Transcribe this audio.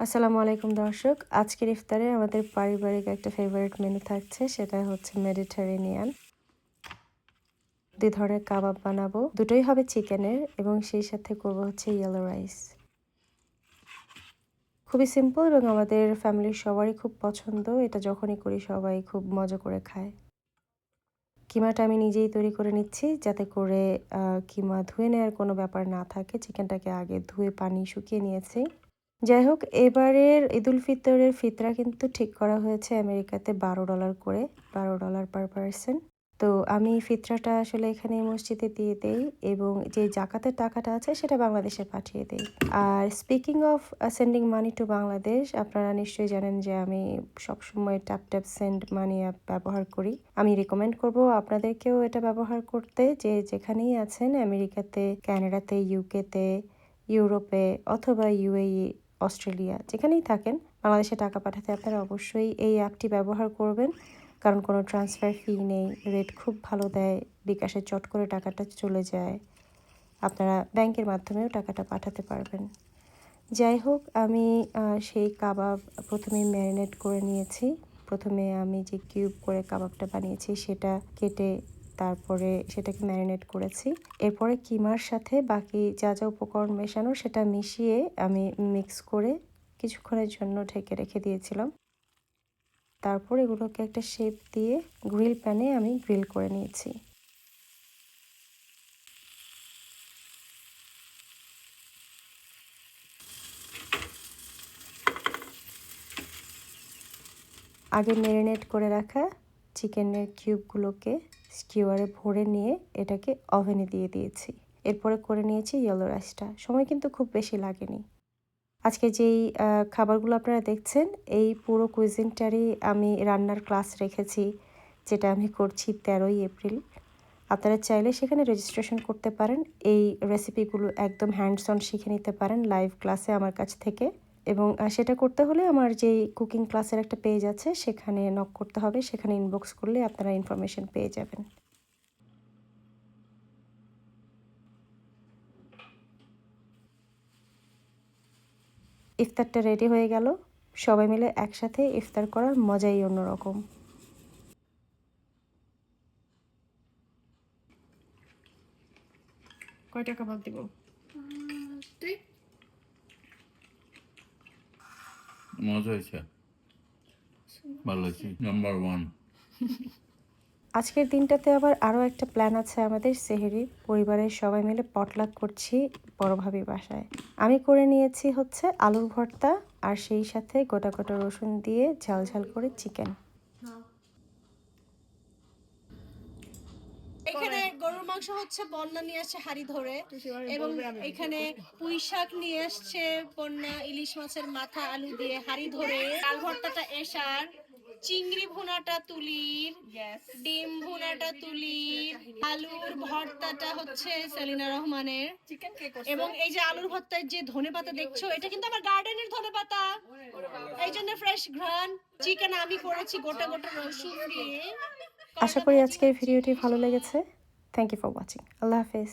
আসসালামু আলাইকুম দর্শক। আজকের ইফতারে আমাদের পারিবারিক একটা ফেভারিট মেনু থাকছে, সেটা হচ্ছে মেডিটারেনিয়ান দুই ধরনের কাবাব বানাবো। দুটোই হবে চিকেনের এবং সেই সাথে করব হচ্ছে ইয়েলো রাইস খুবই সিম্পল এবং আমাদের ফ্যামিলির সবারই খুব পছন্দ। এটা যখনই করি সবাই খুব মজা করে খায়। কিমাটা আমি নিজেই তৈরি করে নিচ্ছি, যাতে করে কিমা ধুয়ে নেওয়ার কোনো ব্যাপার না থাকে। চিকেনটাকে আগে ধুয়ে পানি শুকিয়ে নিয়েছি। যাই হোক, এবারের ঈদুল ফিতরের ফিতরা কিন্তু ঠিক করা হয়েছে আমেরিকাতে বারো ডলার করে, বারো ডলার পার পার্সন। তো আমি ফিতরাটা আসলে এখানে মসজিদে দিয়ে দেই এবং যে জাকাতের টাকাটা আছে সেটা বাংলাদেশে পাঠিয়ে দেই। আর speaking of sending money to Bangladesh, আপনারা নিশ্চয়ই জানেন যে আমি সবসময় tap tap send money app ব্যবহার করি। আমি রেকমেন্ড করব আপনাদেরকেও এটা ব্যবহার করতে যে যেখানেই আছেন, আমেরিকাতে, ক্যানাডাতে, ইউকেতে, ইউরোপে অথবা ইউএই অস্ট্রেলিয়া, যেখানেই থাকেন, বাংলাদেশে টাকা পাঠাতে আপনারা অবশ্যই এই অ্যাপটি ব্যবহার করবেন। কারণ কোনো ট্রান্সফার ফি নেই, রেট খুব ভালো দেয়, বিকাশে চট করে টাকাটা চলে যায়। আপনারা ব্যাংকের মাধ্যমেও টাকাটা পাঠাতে পারবেন। যাই হোক, আমি সেই কাবাব প্রথমে ম্যারিনেট করে নিয়েছি। প্রথমে আমি যে কিউব করে কাবাবটা বানিয়েছি, সেটা কেটে তারপরে সেটাকে ম্যারিনেট করেছি। এরপরে কিমার সাথে বাকি যা যা উপকরণ মেশানো সেটা মিশিয়ে আমি মিক্স করে কিছুক্ষণের জন্য ঢেকে রেখে দিয়েছিলাম। তারপর এগুলোকে একটা শেপ দিয়ে গ্রিল প্যানে আমি গ্রিল করে নিয়েছি। আগে ম্যারিনেট করে রাখা চিকেনের কিউবগুলোকে স্কিওয়ারে ভরে নিয়ে এটাকে ওভেনে দিয়ে দিয়েছি। এরপরে করে নিয়েছি ইয়েলো রাইসটা সময় কিন্তু খুব বেশি লাগেনি। আজকে যেই খাবারগুলো আপনারা দেখছেন, এই পুরো কুইজিনটারই আমি রান্নার ক্লাস রেখেছি, যেটা আমি করছি তেরোই এপ্রিল। আপনারা চাইলে সেখানে রেজিস্ট্রেশন করতে পারেন। এই রেসিপিগুলো একদম হ্যান্ডস অন শিখে নিতে পারেন লাইভ ক্লাসে আমার কাছ থেকে। এবং সেটা করতে হলে আমার যেই কুকিং ক্লাসের একটা পেজ আছে সেখানে নক করতে হবে সেখানে ইনবক্স করলে আপনারা ইনফরমেশন পেয়ে যাবেন। ইফতারটা রেডি হয়ে গেল সবাই মিলে একসাথে ইফতার করার মজাই অন্যরকম। কয় টাকা বাদ দিব? আজকের দিনটাতে আবার আরও একটা প্ল্যান আছে আমাদের সেহেরি। পরিবারের সবাই মিলে পটলাক করছি বড় ভাবি বাসায়। আমি করে নিয়েছি হচ্ছে আলুর ভর্তা আর সেই সাথে গোটা গোটা রসুন দিয়ে ঝাল ঝাল করে চিকেন এখানে গরুর মাংস হচ্ছে বন্যা নিয়ে আসছে হাড়ি ধরে এবং এখানে পুঁই শাক নিয়ে আসছে বন্যা ইলিশ মাছের মাথা আলু দিয়ে হাড়ি ধরে। ডাল ভর্তাটা এসার চিংড়ি ভুনাটা তুলির ডিম ভুনাটা তুলির আলুর ভর্তাটা হচ্ছে সেলিনা রহমানের। এবং এই যে আলুর ভর্তায় যে ধনে পাতা দেখছ এটা কিন্তু আমার গার্ডেনের ধনে পাতা। এই জন্য ফ্রেশ ঘ্রাণ। চিকেন আমি করেছি গোটা গোটা রসুন দিয়ে। আশা করি আজকের ভিডিওটি ভালো লেগেছে। থ্যাংক ইউ ফর ওয়াচিং আল্লাহ হাফেজ।